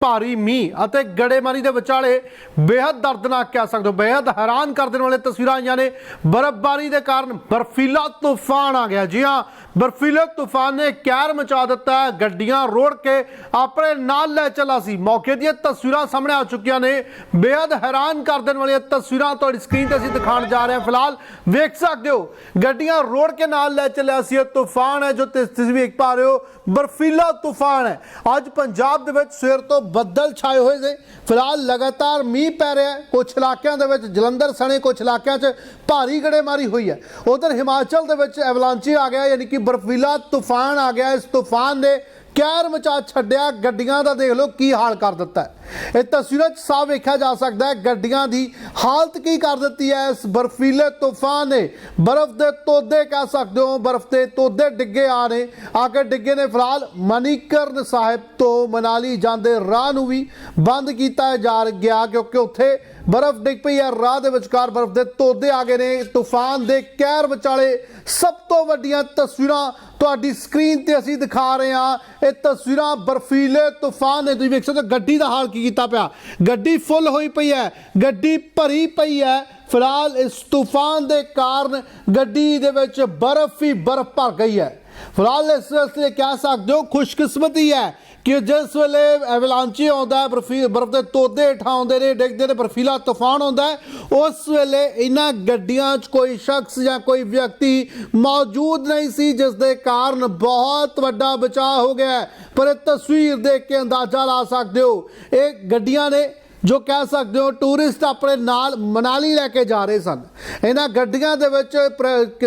ਭਾਰੀ ਮੀਂਹ ਅਤੇ ਗੜੇਮਾਰੀ ਦੇ ਵਿਚਾਲੇ ਬੇਹੱਦ ਦਰਦਨਾਕ ਕਹਿ ਸਕਦੇ ਹੋ, ਬੇਹੱਦ ਹੈਰਾਨ ਕਰ ਦੇਣ ਵਾਲੇ ਤਸਵੀਰਾਂ ਆਈਆਂ ਨੇ। ਬਰਫ਼ਬਾਰੀ ਦੇ ਕਾਰਨ ਬਰਫੀਲਾ ਤੂਫਾਨ ਆ ਗਿਆ। ਜੀ ਹਾਂ, ਬਰਫੀਲਾ ਤੂਫਾਨ ਨੇ ਕਹਿਰ ਮਚਾ ਦਿੱਤਾ ਗੱਡੀਆਂ ਰੋੜ ਕੇ ਆਪਣੇ ਨਾਲ ਲੈ ਚਲਾ ਸੀ। ਮੌਕੇ ਦੀਆਂ ਤਸਵੀਰਾਂ ਸਾਹਮਣੇ ਆ ਚੁੱਕੀਆਂ ਨੇ। ਬੇਹੱਦ ਹੈਰਾਨ ਕਰ ਦੇਣ ਵਾਲੀਆਂ ਤਸਵੀਰਾਂ ਤੁਹਾਡੀ ਸਕਰੀਨ ਤੇ ਅਸੀਂ ਦਿਖਾਉਣ ਜਾ ਰਹੇ ਹਾਂ। ਫਿਲਹਾਲ ਵੇਖ ਸਕਦੇ ਹੋ, ਗੱਡੀਆਂ ਰੋੜ ਕੇ ਨਾਲ ਲੈ ਚੱਲਿਆ ਸੀ ਇਹ ਤੂਫਾਨ ਹੈ, ਜੋ ਤੁਸੀਂ ਵੇਖ ਪਾ ਰਹੇ ਹੋ। ਬਰਫੀਲਾ ਤੂਫਾਨ ਹੈ। ਅੱਜ ਪੰਜਾਬ ਦੇ ਵਿੱਚ ਸਵੇਰ ਤੋਂ ਬੱਦਲ ਛਾਏ ਹੋਏ ਨੇ। ਫਿਲਹਾਲ ਲਗਾਤਾਰ ਮੀਂਹ ਪੈ ਰਿਹਾ ਹੈ। ਕੁਝ ਇਲਾਕਿਆਂ ਦੇ ਵਿੱਚ ਜਲੰਧਰ ਸਣੇ ਕੁਝ ਇਲਾਕਿਆਂ 'ਚ ਭਾਰੀ ਗੜੇਮਾਰੀ ਹੋਈ ਹੈ। ਉਧਰ ਹਿਮਾਚਲ ਦੇ ਵਿੱਚ ਐਵਲਾਂਚੀ ਆ ਗਿਆ, ਯਾਨੀ ਕਿ ਬਰਫੀਲਾ ਤੂਫਾਨ ਆ ਗਿਆ। ਇਸ ਤੂਫਾਨ ਨੇ ਕਹਿਰ ਮਚਾ ਛੱਡਿਆ, ਗੱਡੀਆਂ ਦਾ ਦੇਖ ਲਓ ਕੀ ਹਾਲ ਕਰ ਦਿੱਤਾ ਹੈ। ਇਹ ਤਸਵੀਰਾਂ 'ਚ ਸਾਫ਼ ਵੇਖਿਆ ਜਾ ਸਕਦਾ ਹੈ, ਗੱਡੀਆਂ ਦੀ ਹਾਲਤ ਕੀ ਕਰ ਦਿੱਤੀ ਹੈ। ਇਸ ਬਰਫੀਲੇ ਤੂਫਾਨ ਨੇ ਬਰਫ਼ ਦੇ ਤੋਦੇ ਕਹਿ ਸਕਦੇ ਹੋ, ਬਰਫ਼ ਦੇ ਤੋਦੇ ਡਿੱਗੇ ਆ ਨੇ ਆ ਕੇ ਡਿੱਗੇ ਨੇ ਫਿਲਹਾਲ ਮਨੀਕਰਨ ਸਾਹਿਬ ਤੋਂ ਮਨਾਲੀ ਜਾਂਦੇ ਰਾਹ ਨੂੰ ਵੀ ਬੰਦ ਕੀਤਾ ਜਾ ਗਿਆ ਕਿਉਂਕਿ ਉੱਥੇ ਬਰਫ਼ ਡਿੱਗ ਪਈ ਹੈ। ਰਾਹ ਦੇ ਵਿਚਕਾਰ ਬਰਫ਼ ਦੇ ਤੋਦੇ ਆ ਗਏ ਨੇ। ਤੂਫਾਨ ਦੇ ਕਹਿਰ ਵਿਚਾਲੇ ਸਭ ਤੋਂ ਵੱਡੀਆਂ ਤਸਵੀਰਾਂ ਤੁਹਾਡੀ ਸਕਰੀਨ ਤੇ ਅਸੀਂ ਦਿਖਾ ਰਹੇ ਹਾਂ, ਇਹ ਤਸਵੀਰਾਂ ਬਰਫੀਲੇ ਤੂਫਾਨ ਨੇ ਤੁਸੀਂ ਵੇਖ ਸਕਦੇ ਹੋ ਗੱਡੀ ਦਾ ਹਾਲ ਕੀ ਕੀਤਾ ਪਿਆ। ਗੱਡੀ ਫੁੱਲ ਹੋਈ ਪਈ ਹੈ, ਗੱਡੀ ਭਰੀ ਪਈ ਹੈ। ਫਿਲਹਾਲ ਇਸ ਤੂਫਾਨ ਦੇ ਕਾਰਨ ਗੱਡੀ ਦੇ ਵਿੱਚ ਬਰਫ਼ ਹੀ ਬਰਫ਼ ਭਰ ਗਈ ਹੈ। ਫਿਲਹਾਲ ਇਸ ਵਾਸਤੇ ਕਹਿ ਸਕਦੇ ਹੋ ਖੁਸ਼ਕਿਸਮਤੀ ਹੈ ਕਿ ਜਿਸ ਵੇਲੇ ਐਵਲਾਂਚੀ ਆਉਂਦਾ ਬਰਫੀ ਬਰਫ਼ ਦੇ ਤੋਦੇ ਆਉਂਦੇ ਨੇ, ਡਿੱਗਦੇ ਨੇ, ਬਰਫੀਲਾ ਤੂਫਾਨ ਆਉਂਦਾ ਉਸ ਵੇਲੇ ਇਹਨਾਂ ਗੱਡੀਆਂ 'ਚ ਕੋਈ ਸ਼ਖਸ ਜਾਂ ਕੋਈ ਵਿਅਕਤੀ ਮੌਜੂਦ ਨਹੀਂ ਸੀ, ਜਿਸ ਦੇ ਕਾਰਨ ਬਹੁਤ ਵੱਡਾ ਬਚਾਅ ਹੋ ਗਿਆ ਪਰ ਇਹ ਤਸਵੀਰ ਦੇਖ ਕੇ ਅੰਦਾਜ਼ਾ ਲਾ ਸਕਦੇ ਹੋ, ਇਹ ਗੱਡੀਆਂ ਨੇ ਜੋ ਕਹਿ ਸਕਦੇ ਹੋ ਟੂਰਿਸਟ ਆਪਣੇ ਨਾਲ ਮਨਾਲੀ ਲੈ ਕੇ ਜਾ ਰਹੇ ਸਨ। ਇਹਨਾਂ ਗੱਡੀਆਂ ਦੇ ਵਿੱਚ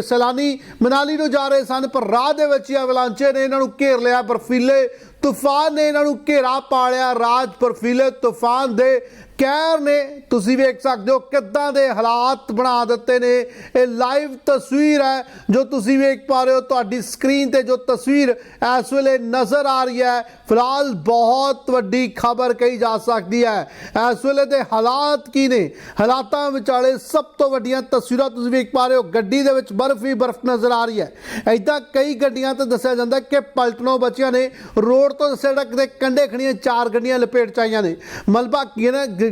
ਸੈਲਾਨੀ ਮਨਾਲੀ ਨੂੰ ਜਾ ਰਹੇ ਸਨ, ਪਰ ਰਾਹ ਦੇ ਵਿੱਚ ਹੀ ਐਵਲਾਂਚੇ ਨੇ ਇਹਨਾਂ ਨੂੰ ਘੇਰ ਲਿਆ, ਬਰਫੀਲੇ ਤੂਫਾਨ ਨੇ ਇਹਨਾਂ ਨੂੰ ਘੇਰਾ ਪਾ ਲਿਆ ਰਾਜ ਬਰਫੀਲੇ ਤੂਫਾਨ ਦੇ ਕਹਿਰ ਨੇ। ਤੁਸੀਂ ਵੇਖ ਸਕਦੇ ਹੋ ਕਿੱਦਾਂ ਦੇ ਹਾਲਾਤ ਬਣਾ ਦਿੱਤੇ ਨੇ। ਇਹ ਲਾਈਵ ਤਸਵੀਰ ਹੈ, ਜੋ ਤੁਸੀਂ ਵੇਖ ਪਾ ਰਹੇ ਹੋ, ਤੁਹਾਡੀ ਸਕਰੀਨ ਤੇ ਜੋ ਤਸਵੀਰ ਇਸ ਵੇਲੇ ਨਜ਼ਰ ਆ ਰਹੀ ਹੈ। ਫਿਲਹਾਲ ਬਹੁਤ ਵੱਡੀ ਖਬਰ ਕਹੀ ਜਾ ਸਕਦੀ ਹੈ। ਇਸ ਵੇਲੇ ਦੇ ਹਾਲਾਤ ਕੀ ਨੇ? ਹਾਲਾਤਾਂ ਵਿਚਾਲੇ ਸਭ ਤੋਂ ਵੱਡੀਆਂ ਤਸਵੀਰਾਂ ਤੁਸੀਂ ਵੇਖ ਪਾ ਰਹੇ ਹੋ। ਗੱਡੀ ਦੇ ਵਿੱਚ ਬਰਫ਼ ਹੀ ਬਰਫ਼ ਨਜ਼ਰ ਆ ਰਹੀ ਹੈ। ਐਦਾਂ ਕਈ ਗੱਡੀਆਂ ਤੇ ਦੱਸਿਆ ਜਾਂਦਾ ਕਿ ਪਲਟਣੋਂ ਬਚੀਆਂ ਨੇ। ਰੋਡ ਤੋਂ ਸੜਕ ਦੇ ਕੰਢੇ ਖੜੀਆਂ ਚਾਰ ਗੱਡੀਆਂ ਲਪੇਟ ਚ ਆਈਆਂ ਨੇ। ਮਲਬਾ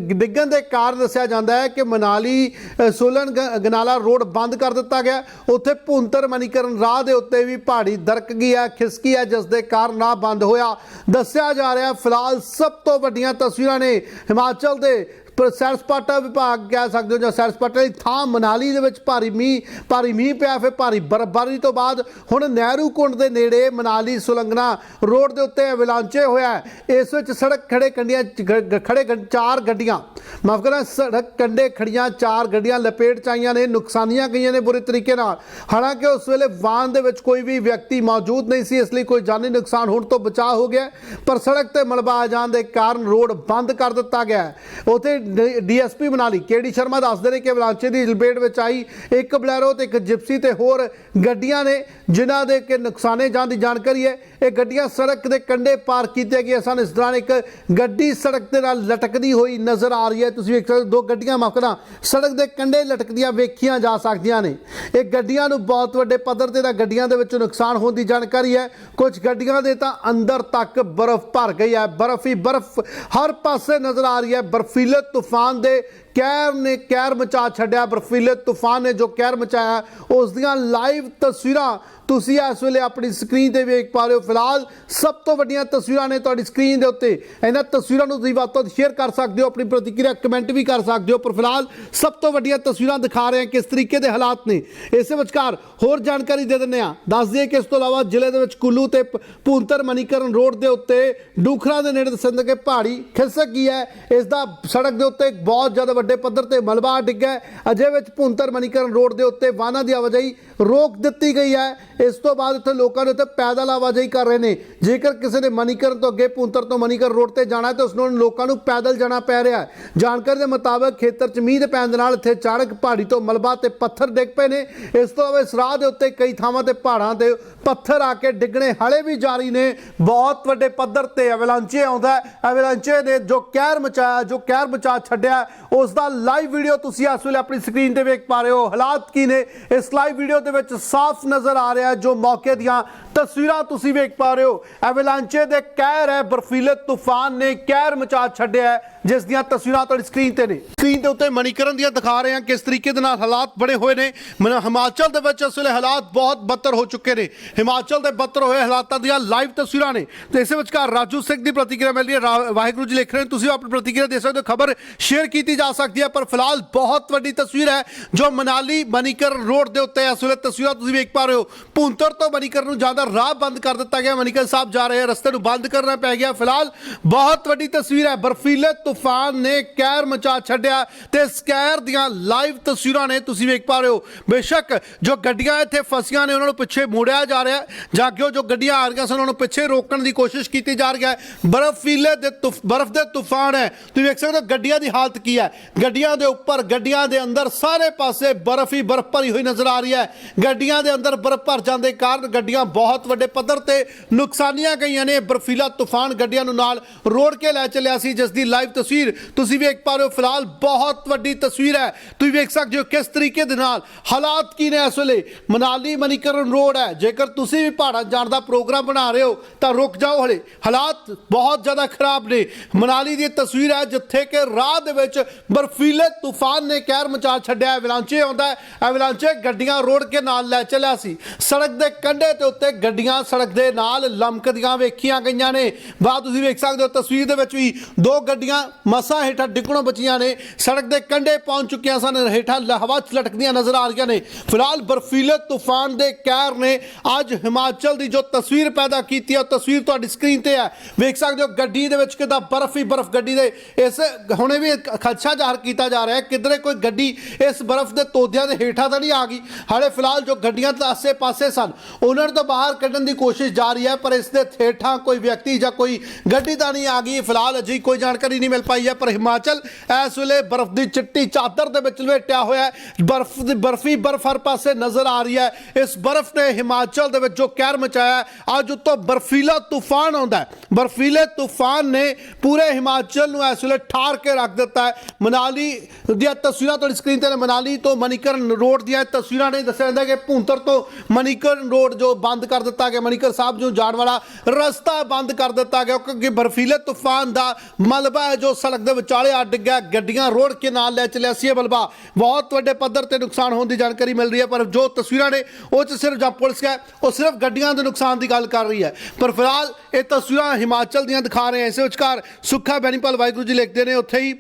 ਡਿੱਗਣ ਦੇ ਕਾਰਨ ਦੱਸਿਆ ਜਾਂਦਾ ਹੈ ਕਿ ਮਨਾਲੀ ਅ, ਸੋਲਨ ਗਨਾਲਾ ਰੋਡ ਬੰਦ ਕਰ ਦਿੱਤਾ ਗਿਆ। ਉੱਥੇ ਭੁੰਤਰ ਮਨੀਕਰਨ ਰਾਹ ਦੇ ਉੱਤੇ ਵੀ ਪਹਾੜੀ ਦਰਕ ਗਈ ਹੈ ਖਿਸਕੀ ਹੈ ਜਿਸ ਦੇ ਕਾਰਨ ਰਾਹ ਬੰਦ ਹੋਇਆ। ਦੱਸਿਆ ਜਾ ਰਿਹਾ ਫਿਲਹਾਲ ਸਭ ਤੋਂ ਵੱਡੀਆਂ ਤਸਵੀਰਾਂ ਨੇ ਹਿਮਾਚਲ ਦੇ ਪਰ ਸੈਰ ਸਪਾਟਾ ਵਿਭਾਗ ਕਹਿ ਸਕਦੇ ਹੋ ਜਾਂ ਸੈਰ ਸਪਾਟਾ ਦੀ ਥਾਂ ਮਨਾਲੀ ਦੇ ਵਿੱਚ ਭਾਰੀ ਮੀਂਹ ਭਾਰੀ ਮੀਂਹ ਪਿਆ, ਫਿਰ ਭਾਰੀ ਬਰਫ਼ਬਾਰੀ ਤੋਂ ਬਾਅਦ ਹੁਣ ਨਹਿਰੂ ਕੁੰਡ ਦੇ ਨੇੜੇ ਮਨਾਲੀ ਸੁਲੰਗਣਾ ਰੋਡ ਦੇ ਉੱਤੇ ਐਵਲਾਂਚੇ ਹੋਇਆ ਇਸ ਵਿੱਚ ਸੜਕ ਖੜੇ ਕੰਡੀਆਂ ਗ- ਗ- ਖੜੇ ਚਾਰ ਗੱਡੀਆਂ। ਮਾਫ ਕਰਨਾ ਸੜਕ ਕੰਡੇ ਖੜੀਆਂ ਚਾਰ ਗੱਡੀਆਂ ਲਪੇਟ ਚ ਆਈਆਂ ਨੇ, ਨੁਕਸਾਨੀਆਂ ਗਈਆਂ ਨੇ ਬੁਰੇ ਤਰੀਕੇ ਨਾਲ। ਹਾਲਾਂਕਿ ਉਸ ਵੇਲੇ ਵਾਹਨ ਦੇ ਵਿੱਚ ਕੋਈ ਵੀ ਵਿਅਕਤੀ ਮੌਜੂਦ ਨਹੀਂ ਸੀ, ਇਸ ਲਈ ਕੋਈ ਜਾਨੀ ਨੁਕਸਾਨ ਹੋਣ ਤੋਂ ਬਚਾਅ ਹੋ ਗਿਆ ਪਰ ਸੜਕ ਤੇ ਮਲਬਾ ਆ ਜਾਣ ਦੇ ਕਾਰਨ ਰੋਡ ਬੰਦ ਕਰ ਦਿੱਤਾ ਗਿਆ ਹੈ। ਉੱਥੇ ਡੀਐਸਪੀ ਮਨਾਲੀ ਕੇਡੀ ਸ਼ਰਮਾ ਦੱਸਦੇ ਨੇ ਕਿ ਵਲਾਂਚੇ ਦੀ ਲਪੇਟ ਵਿੱਚ ਆਈ ਇੱਕ ਬਲੈਰੋ ਤੇ ਇੱਕ ਜਿਪਸੀ ਤੇ ਹੋਰ ਗੱਡੀਆਂ ਨੇ, ਜਿਨ੍ਹਾਂ ਦੇ ਕਿ ਨੁਕਸਾਨੇ ਜਾਣ ਦੀ ਜਾਣਕਾਰੀ ਹੈ। ਇਹ ਗੱਡੀਆਂ ਸੜਕ ਦੇ ਕੰਢੇ ਪਾਰਕ ਕੀਤੀਆਂ ਗਈਆਂ ਸਨ। ਇਸ ਦੌਰਾਨ ਇੱਕ ਗੱਡੀ ਸੜਕ ਦੇ ਨਾਲ ਲਟਕਦੀ ਹੋਈ ਨਜ਼ਰ ਆ ਰਹੀ ਹੈ। ਤੁਸੀਂ ਵੇਖ ਸਕਦੇ ਹੋ, ਦੋ ਗੱਡੀਆਂ ਮੌਕਦਾ ਸੜਕ ਦੇ ਕੰਢੇ ਲਟਕਦੀਆਂ ਵੇਖੀਆਂ ਜਾ ਸਕਦੀਆਂ ਨੇ। ਇਹ ਗੱਡੀਆਂ ਨੂੰ ਬਹੁਤ ਵੱਡੇ ਪੱਧਰ ਤੇ ਤਾਂ ਗੱਡੀਆਂ ਦੇ ਵਿੱਚ ਨੁਕਸਾਨ ਹੋਣ ਦੀ ਜਾਣਕਾਰੀ ਹੈ। ਕੁਝ ਗੱਡੀਆਂ ਦੇ ਤਾਂ ਅੰਦਰ ਤੱਕ ਬਰਫ਼ ਭਰ ਗਈ ਹੈ। ਬਰਫ਼ ਹੀ ਬਰਫ਼ ਹਰ ਪਾਸੇ ਨਜ਼ਰ ਆ ਰਹੀ ਹੈ। ਬਰਫੀਲੇ ਤੂਫਾਨ ਦੇ ਕਹਿਰ ਨੇ ਕਹਿਰ ਮਚਾ ਛੱਡਿਆ। ਬਰਫੀਲੇ ਤੂਫਾਨ ਨੇ ਜੋ ਕਹਿਰ ਮਚਾਇਆ, ਉਸ ਦੀਆਂ ਲਾਈਵ ਤਸਵੀਰਾਂ ਤੁਸੀਂ ਇਸ ਵੇਲੇ ਆਪਣੀ ਸਕਰੀਨ ਤੇ ਵੇਖ ਪਾ ਰਹੇ ਹੋ। ਫਿਲਹਾਲ ਸਭ ਤੋਂ ਵੱਡੀਆਂ ਤਸਵੀਰਾਂ ਨੇ ਤੁਹਾਡੀ ਸਕਰੀਨ ਦੇ ਉੱਤੇ। ਇਹਨਾਂ ਤਸਵੀਰਾਂ ਨੂੰ ਤੁਸੀਂ ਵੱਧ ਤੋਂ ਵੱਧ ਸ਼ੇਅਰ ਕਰ ਸਕਦੇ ਹੋ, ਆਪਣੀ ਪ੍ਰਤੀਕਿਰਿਆ ਕਮੈਂਟ ਵੀ ਕਰ ਸਕਦੇ ਹੋ, ਪਰ ਫਿਲਹਾਲ ਸਭ ਤੋਂ ਵੱਡੀਆਂ ਤਸਵੀਰਾਂ ਦਿਖਾ ਰਹੇ ਹਾਂ ਕਿਸ ਤਰੀਕੇ ਦੇ ਹਾਲਾਤ ਨੇ। ਇਸੇ ਵਿਚਕਾਰ ਹੋਰ ਜਾਣਕਾਰੀ ਦੇ ਦਿੰਦੇ ਹਾਂ। ਦੱਸ ਦਈਏ ਕਿ ਇਸ ਤੋਂ ਇਲਾਵਾ ਜ਼ਿਲ੍ਹੇ ਦੇ ਵਿੱਚ ਕੁੱਲੂ ਤੇ ਪ- ਭੂੰਤਰ ਮਨੀਕਰਨ ਰੋਡ ਦੇ ਉੱਤੇ ਡੂਖਰਾ ਦੇ ਨੇੜੇ ਦੱਸਣ ਕਿ ਪਹਾੜੀ ਖਿਸਕ ਗਈ ਹੈ। ਇਸ ਦਾ ਸੜਕ ਦੇ ਉੱਤੇ ਇੱਕ ਬਹੁਤ ਜ਼ਿਆਦਾ ਵੱਡੇ ਪੱਧਰ ਤੇ ਮਲਬਾ ਡਿੱਗਾ ਹੈ। ਅਜੇ ਵਿੱਚ ਭੂੰਤਰ ਮਨੀਕਰਨ ਰੋਡ ਦੇ ਉੱਤੇ ਵਾਹਨਾਂ ਦੀ ਆਵਾਜਾਈ ਰੋਕ ਦਿੱਤੀ ਗਈ ਹੈ। ਇਸ ਤੋਂ ਬਾਅਦ ਇੱਥੇ ਲੋਕਾਂ ਨੇ ਉੱਤੇ ਪੈਦਲ ਆਵਾਜਾਈ ਕਰ ਰਹੇ ਨੇ। ਜੇਕਰ ਕਿਸੇ ਨੇ ਮਨੀਕਰਨ ਤੋਂ ਅੱਗੇ ਭੂੰਤਰ ਤੋਂ ਮਨੀਕਰਨ ਰੋਡ ਤੇ ਜਾਣਾ ਤਾਂ ਉਸ ਨੂੰ ਲੋਕਾਂ ਨੂੰ ਪੈਦਲ ਜਾਣਾ ਪੈ ਰਿਹਾ ਹੈ। ਜਾਣਕਾਰੀ ਦੇ ਮੁਤਾਬਕ ਖੇਤਰ 'ਚ ਮੀਂਹ ਦੇ ਪੈਣ ਦੇ ਨਾਲ ਇੱਥੇ ਅਚਾਨਕ ਪਹਾੜੀ ਤੋਂ ਮਲਬਾ ਤੇ ਪੱਥਰ ਡਿੱਗ ਪਏ ਨੇ। ਇਸ ਤੋਂ ਇਲਾਵਾ ਇਸ ਰਾਹ ਦੇ ਉੱਤੇ ਕਈ ਥਾਵਾਂ ਤੇ ਪਹਾੜਾਂ ਤੇ ਪੱਥਰ ਆ ਕੇ ਡਿੱਗਣੇ ਹਲੇ ਵੀ ਜਾਰੀ ਨੇ। ਬਹੁਤ ਵੱਡੇ ਪੱਧਰ ਤੇ ਐਵਲਾਂਚੇ ਆਉਂਦਾ ਹੈ। ਐਵਲਾਂਚੇ ਨੇ ਜੋ ਕਹਿਰ ਮਚਾਇਆ, ਜੋ ਕਹਿਰ ਮਚਾ ਛੱਡਿਆ ਉਸ ਦਾ ਲਾਈਵ ਵੀਡੀਓ ਤੁਸੀਂ ਇਸ ਵੇਲੇ ਆਪਣੀ ਸਕਰੀਨ ਤੇ ਵੇਖ ਪਾ ਰਹੇ ਹੋ। ਹਾਲਾਤ ਕੀ ਨੇ? ਇਸ ਲਾਈਵ ਵੀਡੀਓ ਦੇ ਵਿੱਚ ਸਾਫ਼ ਨਜ਼ਰ ਆ ਰਿਹਾ ਹੈ ਜੋ ਮੌਕੇ ਦੀਆਂ ਤਸਵੀਰਾਂ ਤੁਸੀਂ ਵੇਖ ਪਾ ਰਹੇ ਹੋ। ਐਵਲਾਂਚੇ ਦੇ ਕਹਿਰ ਹੈ ਬਰਫੀਲੇ ਤੂਫਾਨ ਨੇ ਕਹਿਰ ਮਚਾ ਛੱਡਿਆ ਹੈ, ਜਿਸ ਦੀਆਂ ਤਸਵੀਰਾਂ ਤੁਹਾਡੀ ਸਕਰੀਨ ਤੇ ਨੇ। ਸਕਰੀਨ ਦੇ ਉੱਤੇ ਮਨੀਕਰਨ ਦੀਆਂ ਦਿਖਾ ਰਹੇ ਹਾਂ ਕਿਸ ਤਰੀਕੇ ਦੇ ਨਾਲ ਹਾਲਾਤ ਬੜੇ ਹੋਏ ਨੇ। ਮਨ- ਹਿਮਾਚਲ ਦੇ ਵਿੱਚ ਇਸ ਵੇਲੇ ਹਾਲਾਤ ਬਹੁਤ ਬੱਤਰ ਹੋ ਚੁੱਕੇ ਨੇ। ਹਿਮਾਚਲ ਦੇ ਬੱਤਰ ਹੋਏ ਹਾਲਾਤਾਂ ਦੀਆਂ ਲਾਈਵ ਤਸਵੀਰਾਂ ਨੇ। ਤੇ ਇਸੇ ਵਿਚਕਾਰ ਰਾਜੂ ਸਿੰਘ ਦੀ ਪ੍ਰਤੀਕਿਰਿਆ ਮਿਲ ਰਹੀ ਹੈ। ਰਾ- ਵਾਹਿਗੁਰੂ ਜੀ ਲਿਖ ਰਹੇ ਨੇ। ਤੁਸੀਂ ਆਪਣੀ ਪ੍ਰਤੀਕਿਰਿਆ ਦੇ ਸਕਦੇ ਹੋ। ਖਬਰ ਸ਼ੇਅਰ ਕੀਤੀ ਜਾ ਸਕਦੀ ਹੈ, ਪਰ ਫਿਲਹਾਲ ਬਹੁਤ ਵੱਡੀ ਤਸਵੀਰ ਹੈ, ਜੋ ਮਨਾਲੀ ਮਨੀਕਰਨ ਰੋਡ ਦੇ ਉੱਤੇ ਇਸ ਵੇਲੇ ਤਸਵੀਰਾਂ ਤੁਸੀਂ ਵੇਖ ਪਾ ਰਹੇ ਹੋ। ਭੁੰਤਰ ਤੋਂ ਮਨੀਕਰਨ ਨੂੰ ਜਾਂਦਾ ਰਾਹ ਬੰਦ ਕਰ ਦਿੱਤਾ ਗਿਆ। ਮਨੀਕਰਨ ਸਾਹਿਬ ਜਾ ਰਹੇ ਆ ਰਸਤੇ ਨੂੰ ਬੰਦ ਕਰਨਾ ਪੈ ਗਿਆ। ਫਿਲਹਾਲ ਬਹੁਤ ਵੱਡੀ ਤਸਵੀਰ ਹੈ। ਬਰਫੀਲੇ ਤੂਫਾਨ ਨੇ ਕਹਿਰ ਮਚਾ ਛੱਡਿਆ ਤੇ ਇਸ ਕਹਿਰ ਦੀਆਂ ਲਾਈਵ ਤਸਵੀਰਾਂ ਨੇ ਤੁਸੀਂ ਵੇਖ ਪਾ ਰਹੇ ਹੋ। ਬੇਸ਼ੱਕ ਜੋ ਗੱਡੀਆਂ ਇੱਥੇ ਫਸੀਆਂ ਨੇ, ਉਹਨਾਂ ਨੂੰ ਪਿੱਛੇ ਮੋੜਿਆ ਜਾ ਰਿਹਾ ਜਾਂ ਕਿ ਉਹ ਜੋ ਗੱਡੀਆਂ ਆ ਰਹੀਆਂ ਸਨ, ਉਹਨਾਂ ਨੂੰ ਪਿੱਛੇ ਰੋਕਣ ਦੀ ਕੋਸ਼ਿਸ਼ ਕੀਤੀ ਜਾ ਰਹੀ ਹੈ। ਬਰਫੀਲੇ ਦੇ ਬਰਫ਼ ਦੇ ਤੂਫਾਨ ਹੈ। ਤੁਸੀਂ ਵੇਖ ਸਕਦੇ ਹੋ ਗੱਡੀਆਂ ਦੀ ਹਾਲਤ ਕੀ ਹੈ। ਗੱਡੀਆਂ ਦੇ ਉੱਪਰ, ਗੱਡੀਆਂ ਦੇ ਅੰਦਰ ਸਾਰੇ ਪਾਸੇ ਬਰਫ਼ ਹੀ ਬਰਫ਼ ਭਰੀ ਹੋਈ ਨਜ਼ਰ ਆ ਰਹੀ ਹੈ। ਗੱਡੀਆਂ ਦੇ ਅੰਦਰ ਬਰਫ਼ ਭਰ ਜਾਣ ਦੇ ਕਾਰਨ ਗੱਡੀਆਂ ਬਹੁਤ ਵੱਡੇ ਪੱਧਰ ਤੇ ਨੁਕਸਾਨੀਆਂ ਗਈਆਂ ਨੇ। ਬਰਫੀਲਾ ਤੂਫਾਨ ਗੱਡੀਆਂ ਨੂੰ ਨਾਲ ਰੋੜ ਕੇ ਲੈ ਚੱਲਿਆ ਸੀ, ਜਿਸ ਦੀ ਲਾਈਵ ਤਸਵੀਰ, ਤੁਸੀਂ ਵੇਖ ਪਾ ਰਹੇ ਹੋ, ਫਿਲਹਾਲ ਬਹੁਤ ਵੱਡੀ ਤਸਵੀਰ ਹੈ। ਤੁਸੀਂ ਵੇਖ ਸਕਦੇ ਹੋ ਕਿਸ ਤਰੀਕੇ ਦੇ ਨਾਲ ਹਾਲਾਤ ਕੀ ਨੇ ਇਸ ਵੇਲੇ। ਮਨਾਲੀ ਮਨੀਕਰਨ ਰੋਡ ਹੈ। ਜੇਕਰ ਤੁਸੀਂ ਵੀ ਪਹਾੜਾਂ ਜਾਣ ਦਾ ਪ੍ਰੋਗਰਾਮ ਬਣਾ ਰਹੇ ਹੋ, ਤਾਂ ਰੁਕ ਜਾਓ ਹਲੇ। ਹਾਲਾਤ ਬਹੁਤ ਜ਼ਿਆਦਾ ਖਰਾਬ ਨੇ। ਮਨਾਲੀ ਦੀ ਤਸਵੀਰ ਹੈ, ਜਿੱਥੇ ਕਿ ਰਾਹ ਦੇ ਵਿੱਚ ਬਰਫੀਲੇ ਤੂਫਾਨ ਨੇ ਕਹਿਰ ਮਚਾ ਛੱਡਿਆ। ਐਵਲਾਂਚੇ ਆਉਂਦਾ ਹੈ। ਐਵਲਾਂਚੇ ਗੱਡੀਆਂ ਰੋੜ ਕੇ ਨਾਲ ਲੈ ਚੱਲਿਆ ਸੀ। ਸੜਕ ਦੇ ਕੰਢੇ ਤੇ ਉੱਤੇ ਗੱਡੀਆਂ ਸੜਕ ਦੇ ਨਾਲ ਲਮਕਦੀਆਂ ਵੇਖੀਆਂ ਗਈਆਂ ਨੇ। ਬਾਅਦ ਤੁਸੀਂ ਵੇਖ ਸਕਦੇ ਹੋ ਤਸਵੀਰ ਦੇ ਵਿੱਚ ਵੀ ਦੋ ਗੱਡੀਆਂ ਮਸਾ ਹੇਠਾਂ ਡਿੱਗਣੋਂ ਬਚੀਆਂ ਨੇ, ਸੜਕ ਦੇ ਕੰਢੇ ਪਹੁੰਚ ਚੁੱਕੀਆਂ ਸਨ, ਹੇਠਾਂ ਲ- 'ਚ ਲਟਕਦੀਆਂ ਨਜ਼ਰ ਆ ਰਹੀਆਂ ਨੇ। ਫਿਲਹਾਲ ਬਰਫੀਲੇ ਤੂਫਾਨ ਦੇ ਕਹਿਰ ਨੇ ਅੱਜ ਹਿਮਾਚਲ ਦੀ ਜੋ ਤਸਵੀਰ ਪੈਦਾ ਕੀਤੀ ਹੈ, ਉਹ ਤਸਵੀਰ ਤੁਹਾਡੀ ਸਕਰੀਨ ਤੇ ਹੈ। ਵੇਖ ਸਕਦੇ ਹੋ ਗੱਡੀ ਦੇ ਵਿੱਚ ਕਿਦਾਂ ਬਰਫ ਹੀ ਬਰਫ ਗੱਡੀ ਦੇ ਇਸ, ਹੁਣੇ ਵੀ ਖਦਸ਼ਾ ਜ਼ਾਹਰ ਕੀਤਾ ਜਾ ਰਿਹਾ ਹੈ, ਕਿਧਰੇ ਕੋਈ ਗੱਡੀ ਇਸ ਬਰਫ ਦੇ ਤੋਦਿਆਂ ਦੇ ਹੇਠਾਂ ਤਾਂ ਨਹੀਂ ਆ ਗਈ। ਹਾਲੇ ਫਿਲਹਾਲ ਜੋ ਗੱਡੀਆਂ ਦੇ ਆਸੇ ਪਾਸੇ ਸਨ, ਉਹਨਾਂ ਨੂੰ ਤਾਂ ਬਾਹਰ ਕੱਢਣ ਦੀ ਕੋਸ਼ਿਸ਼ ਜਾਰੀ ਹੈ, ਪਰ ਇਸ ਦੇ ਹੇਠਾਂ ਕੋਈ ਵਿਅਕਤੀ ਜਾਂ ਕੋਈ ਗੱਡੀ ਤਾਂ ਨਹੀਂ ਆ ਗਈ। ਫਿਲਹਾਲ ਅਜੇ ਕੋਈ ਜਾਣਕਾਰੀ ਨਹੀਂ ਮਿਲ ਪਾਈ ਹੈ ਪਰ ਹਿਮਾਚਲ ਇਸ ਵੇਲੇ ਬਰਫ ਦੀ ਚਿੱਟੀ ਚਾਦਰ ਦੇ ਵਿੱਚ ਲਪੇਟਿਆ ਹੋਇਆ ਹੈ। ਬਰਫ ਦੀ ਬਰਫੀ ਬਰਫ ਹਰ ਪਾਸੇ ਨਜ਼ਰ ਆ ਰਹੀ ਹੈ। ਇਸ ਬਰਫ ਨੇ ਹਿਮਾਚਲ ਦੇ ਵਿੱਚ ਜੋ ਕਹਿਰ ਮਚਾਇਆ ਅੱਜ ਉੱਤੋਂ ਬਰਫੀਲਾ ਤੂਫਾਨ ਆਉਂਦਾ ਬਰਫੀਲੇ ਤੂਫਾਨ ਨੇ ਪੂਰੇ ਹਿਮਾਚਲ ਨੂੰ ਇਸ ਵੇਲੇ ਠਾਰ ਕੇ ਰੱਖ ਦਿੱਤਾ ਹੈ। ਮਨਾਲੀ ਦੀਆਂ ਤਸਵੀਰਾਂ ਤੁਹਾਡੀ ਸਕਰੀਨ ਤੇ ਮਨਾਲੀ ਤੋਂ ਮਨੀਕਰਨ ਰੋਡ ਦੀਆਂ ਤਸਵੀਰਾਂ ਨੇ ਦੱਸਿਆ ਜਾਂਦਾ ਕਿ ਭੁੰਤਰ ਤੋਂ ਮਨੀਕਰਨ ਰੋਡ ਜੋ ਬੰਦ ਕਰ ਦਿੱਤਾ ਗਿਆ ਮਨੀਕਰ ਸਾਹਿਬ ਨੂੰ ਜਾਣ ਵਾਲਾ ਰਸਤਾ ਬੰਦ ਕਰ ਦਿੱਤਾ ਗਿਆ। ਕਿਉਂਕਿ ਬਰਫੀਲੇ ਤੂਫਾਨ ਦਾ ਮਲਬਾ ਹੈ ਜੋ ਸੜਕ ਦੇ ਵਿਚਾਲੇ ਅੱਡ ਗਿਆ, ਗੱਡੀਆਂ ਰੋੜ ਕੇ ਨਾਲ ਲੈ ਚਲਿਆ ਸੀ ਇਹ ਮਲਬਾ ਬਹੁਤ ਵੱਡੇ ਪੱਧਰ ਤੇ ਨੁਕਸਾਨ ਹੋਣ ਦੀ ਜਾਣਕਾਰੀ ਮਿਲ ਰਹੀ ਹੈ, ਪਰ ਜੋ ਤਸਵੀਰਾਂ ਨੇ, ਉਹ ਚ ਸਿਰਫ ਜਾਂ ਪੁਲਿਸ ਹੈ, ਉਹ ਸਿਰਫ ਗੱਡੀਆਂ ਦੇ ਨੁਕਸਾਨ ਦੀ ਗੱਲ ਕਰ ਰਹੀ ਹੈ। ਪਰ ਫਿਲਹਾਲ ਇਹ ਤਸਵੀਰਾਂ ਹਿਮਾਚਲ ਦੀਆਂ ਦਿਖਾ ਰਹੇ ਹਾਂ। ਇਸੇ ਵਿਚਕਾਰ ਸੁੱਖਾ ਬੈਨੀਪਾਲ ਵਾਹਿਗੁਰੂ ਜੀ ਲਿਖਦੇ ਨੇ, ਉੱਥੇ ਹੀ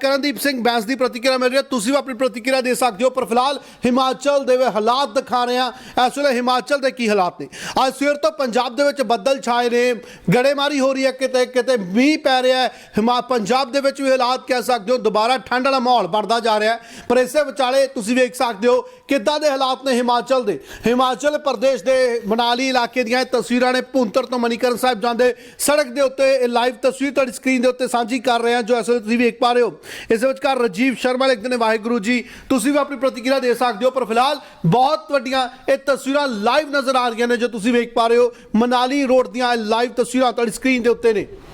ਕਰਨਦੀਪ ਸਿੰਘ ਬੈਂਸ ਦੀ ਪ੍ਰਤੀਕਿਰਿਆ ਮਿਲ ਰਹੀ ਹੈ। ਤੁਸੀਂ ਵੀ ਆਪਣੀ ਪ੍ਰਤੀਕਿਰਿਆ ਦੇ ਸਕਦੇ ਹੋ, ਪਰ ਫਿਲਹਾਲ ਹਿਮਾਚਲ ਦੇ ਵੇ ਹਾਲਾਤ ਦਿਖਾ ਰਹੇ ਹਾਂ। ਇਸ ਵੇਲੇ ਹਿਮਾਚਲ ਦੇ ਕੀ ਹਾਲਾਤ ਨੇ? ਅੱਜ ਸਵੇਰ ਤੋਂ ਪੰਜਾਬ ਦੇ ਵਿੱਚ ਬੱਦਲ ਛਾਏ ਨੇ, ਗੜੇਮਾਰੀ ਹੋ ਰਹੀ ਹੈ ਕਿਤੇ ਕਿਤੇ ਮੀਂਹ ਪੈ ਰਿਹਾ ਹੈ, ਹਿਮਾ ਪੰਜਾਬ ਦੇ ਵਿੱਚ ਵੀ ਹਾਲਾਤ ਕਹਿ ਸਕਦੇ ਹੋ, ਦੁਬਾਰਾ ਠੰਡ ਵਾਲਾ ਮਾਹੌਲ ਬਣਦਾ ਜਾ ਰਿਹਾ ਪਰ ਇਸੇ ਵਿਚਾਲੇ ਤੁਸੀਂ ਵੇਖ ਸਕਦੇ ਹੋ ਕਿੱਦਾਂ ਦੇ ਹਾਲਾਤ ਨੇ ਹਿਮਾਚਲ ਦੇ। ਹਿਮਾਚਲ ਪ੍ਰਦੇਸ਼ ਦੇ ਮਨਾਲੀ ਇਲਾਕੇ ਦੀਆਂ ਇਹ ਤਸਵੀਰਾਂ ਨੇ ਭੁੰਤਰ ਤੋਂ ਮਨੀਕਰਨ ਸਾਹਿਬ ਜਾਂਦੇ ਸੜਕ ਦੇ ਉੱਤੇ ਇਹ ਲਾਈਵ ਤਸਵੀਰ ਤੁਹਾਡੀ ਸਕਰੀਨ ਦੇ ਉੱਤੇ ਸਾਂਝੀ ਕਰ ਰਹੇ ਹਾਂ, ਜੋ ਇਸ ਵੇਲੇ ਤੁਸੀਂ ਵੇਖ ਪਾ ਰਹੇ ਹੋ। ਇਸ ਵਿਚਕਾਰ ਰਾਜੀਵ ਸ਼ਰਮਾ ਲਿਖਦੇ ਨੇ, ਵਾਹਿਗੁਰੂ ਜੀ, ਤੁਸੀਂ ਵੀ ਆਪਣੀ ਪ੍ਰਤੀਕਿਰਿਆ ਦੇ ਸਕਦੇ ਹੋ, ਪਰ ਫਿਲਹਾਲ ਬਹੁਤ ਵੱਡੀਆਂ ਇਹ ਤਸਵੀਰਾਂ ਲਾਈਵ ਨਜ਼ਰ ਆ ਰਹੀਆਂ ਨੇ, ਜੋ ਤੁਸੀਂ ਵੇਖ ਪਾ ਰਹੇ ਹੋ। ਮਨਾਲੀ ਰੋਡ ਦੀਆਂ ਲਾਈਵ ਤਸਵੀਰਾਂ ਤੁਹਾਡੀ ਸਕਰੀਨ ਦੇ ਉੱਤੇ ਨੇ।